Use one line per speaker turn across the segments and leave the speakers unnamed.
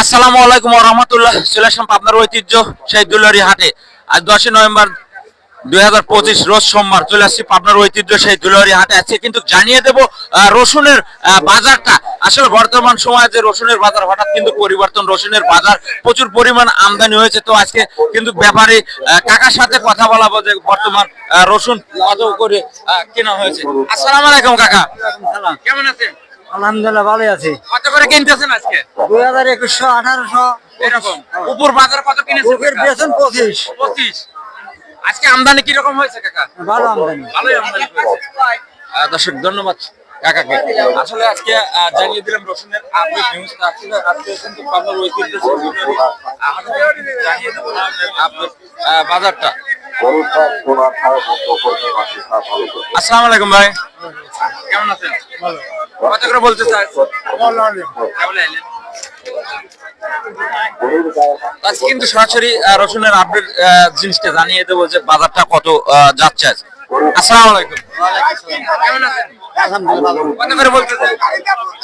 আসসালামু আলাইকুম রহমতুল্লাহ। চলে আসলাম আপনার ঐতিহ্য সেই দুলারি হাটে। আজ দশই নভেম্বর দুই হাজার পঁচিশ, রোজ সোমবার চলে আসছি পাবনার ঐতিহ্য সেই দুলারি হাটে। আছে কিন্তু জানিয়ে দেব রসুনের বাজারটা। আসলে বর্তমান সময়ে যে রসুনের বাজার, হঠাৎ কিন্তু পরিবর্তন, রসুনের বাজার প্রচুর পরিমাণ আমদানি হয়েছে। তো আজকে কিন্তু ব্যাপারে কাকার সাথে কথা বলাবো যে বর্তমান রসুন করে কেনা হয়েছে। আসসালাম আলাইকুম কাকা। কেমন আছেন?
আলহামদুলিল্লাহ ভালোই আছি।
কত করে কিনতেছেন আজকে?
দুই হাজার একুশশো আঠারোশো।
এরকম। উপর বাজার কত কিনেছেন
বেতন পঁচিশ।
পঁচিশ। আজকে আমদানি কীরকম হয়েছে কাকা?
ভালো আমদানি।
ভালোই আমদানি দর্শক ধন্যবাদ কাকাকে। আসলে আজকে জানিয়ে দিলাম রসুনের আপডেট নিউজ আসলে আজকে কিন্তু পাবনার ঐতিহ্য জানিয়ে দেবো আপডেট বাজারটা। আসসালামু আলাইকুম ভাই। কেমন আছেন? কত করে বলতে চাই। কেমন আইলেন? আজকে কিন্তু সরাসরি রসুনের আপডেট জিনিসটা জানিয়ে দেবো যে বাজারটা কত যাচ্ছে আজ। আসসালামু আলাইকুম। কেমন আছেন কত করে বলতে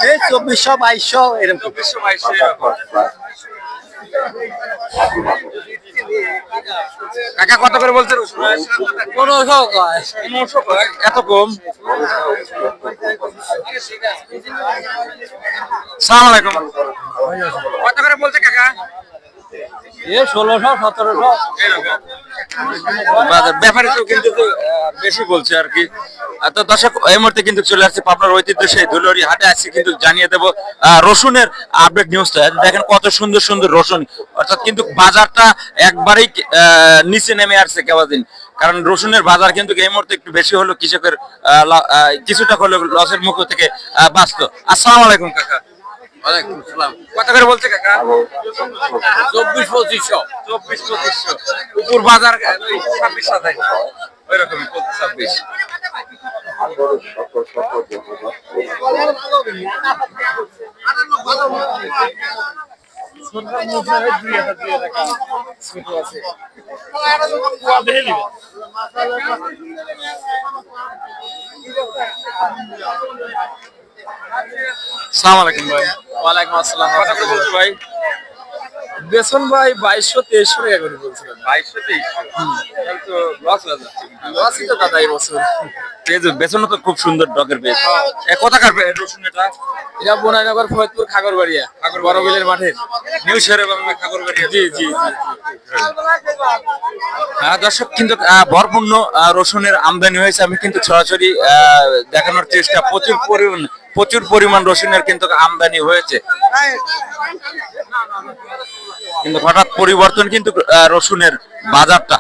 এই চব্বিশশো বাইশশো এরকম।
চব্বিশশো বাইশশো এরকম। কাকা কত করে বলছে
পনেরোশো
পনেরোশো এত কম? সালাম আলাইকুম। কত করে বলছে কাকা?
এ ষোলোশো সতেরোশো।
ব্যাপারে তো কিন্তু বেশি বলছে আর কি। তো দর্শক এই মুহূর্তে কিন্তু চলে আসছে পাবনার ঐতিহ্য সেই দুলরি হাটে। আসছে কিন্তু জানিয়ে দেবো রসুনের আপডেট নিউজটা দেখেন কত সুন্দর সুন্দর রসুন। অর্থাৎ কিন্তু বাজারটা একবারেই নিচে নেমে আসছে কেবাদিন কারণ রসুনের বাজার কিন্তু এই মুহূর্তে একটু বেশি হলো কৃষকের কিছুটা হলো লসের মুখ থেকে আহ, বাঁচতো আসসালামু আলাইকুম কাকা। কত করে বলছে কাকা? চব্বিশ পঁচিশশো। চব্বিশ পঁচিশশো। উপর বাজার ছাব্বিশ হাজার ওই রকমই পঁচিশ ছাব্বিশ সালাম আলাইকুম ভাই।
ওয়ালাইকুম আসসালাম।
ভাই।
বেসন ভাই বাইশশো তেইশশো টাকা করে বলছিলেন।
বাইশশো তেইশশো? তো লস হয়ে যাচ্ছে।
লসই তো দাদা এই বছর।
পেঁয়াজ তো খুব সুন্দর ডগের এ কোথাকার রসুন এটা?
এটা বোনাইনগর ফরিদপুর খাগরবাড়িয়া বড় বিলের মাঠের
নিউ শেয়ারে বাংলা খাগড়বাড়ি
জি জি
আহ, দর্শক কিন্তু ভরপূর্ণ রসুনের আমদানি হয়েছে। আমি কিন্তু সরাসরি আহ, দেখানোর চেষ্টা। প্রচুর পরিমাণ প্রচুর পরিমাণ রসুনের কিন্তু আমদানি হয়েছে। কিন্তু হঠাৎ পরিবর্তন কিন্তু রসুনের বাজারটা।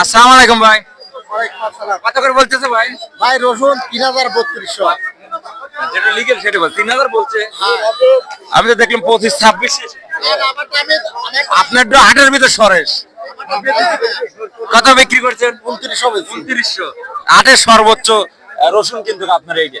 আসসালাম আলাইকুম ভাই। কত করে বলতেছে ভাই?
ভাই রসুন তিন হাজার বত্রিশশো।
যেটা লিগেল সেটা বল তিন হাজার বলছে। আমি তো দেখলাম পঁচিশ ছাব্বিশ। আপনার তো হাটের ভিতর সরেশ কত বিক্রি করছেন?
উনত্রিশশো
উনত্রিশশো। হাটের সর্বোচ্চ রসুন কিন্তু আপনার এই যে।